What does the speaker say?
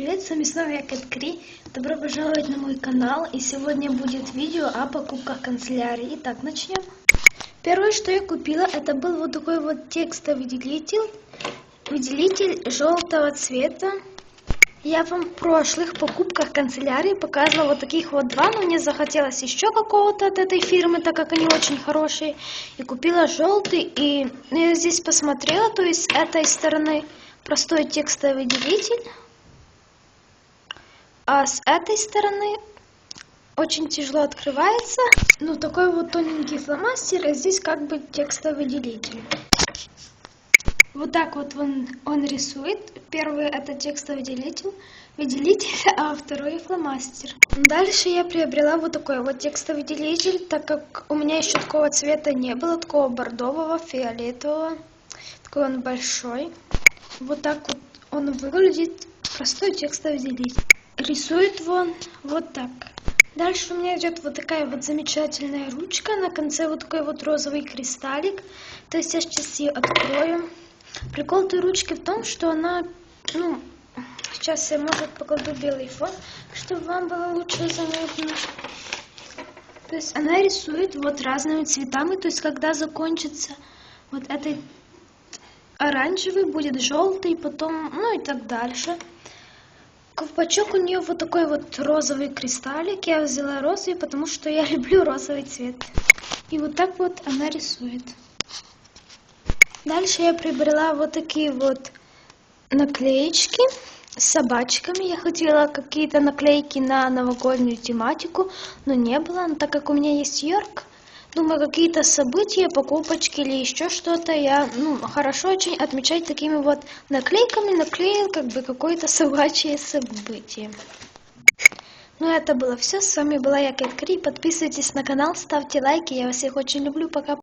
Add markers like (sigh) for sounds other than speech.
привет, с вами снова я Кэт Кри. Добро пожаловать на мой канал. И сегодня будет видео о покупках канцелярии. Итак, начнем. Первое, что я купила, это был вот такой вот текстовый выделитель. Выделитель желтого цвета. Я вам в прошлых покупках канцелярии показывала вот таких вот два, но мне захотелось еще какого-то от этой фирмы, так как они очень хорошие. И купила желтый, и я здесь посмотрела, то есть с этой стороны простой текстовый выделитель, а с этой стороны очень тяжело открывается. Ну, такой вот тоненький фломастер, и здесь как бы текстовый выделитель. Вот так вот он, он рисует. Первый это текстовый выделитель, выделитель, (laughs) а второй фломастер. Дальше я приобрела вот такой вот текстовый выделитель, так как у меня еще такого цвета не было, такого бордового, фиолетового. Такой он большой. Вот так вот он выглядит. Простой текстовый выделитель. Рисует он вот так. Дальше у меня идет вот такая вот замечательная ручка. На конце вот такой вот розовый кристаллик. То есть я сейчас ее открою. Прикол этой ручки в том, что она, ну, сейчас я, может, покладу белый фон, чтобы вам было лучше заметно. То есть она рисует вот разными цветами, то есть когда закончится вот этот оранжевый, будет желтый, потом, ну и так дальше. Колпачок у нее вот такой вот розовый кристаллик. Я взяла розовый, потому что я (laughs) люблю розовый цвет. И вот так вот она рисует. Дальше я приобрела вот такие вот наклеечки с собачками. Я хотела какие-то наклейки на новогоднюю тематику, но не было. Но так как у меня есть Йорк, думаю, какие-то события, покупочки или еще что-то, я, ну, хорошо очень отмечать такими вот наклейками, наклеил как бы какое-то (laughs) собачье событие. Ну, это было все. С вами была я, Кэт Кри. Подписывайтесь на канал, ставьте лайки. Я вас всех очень люблю. Пока.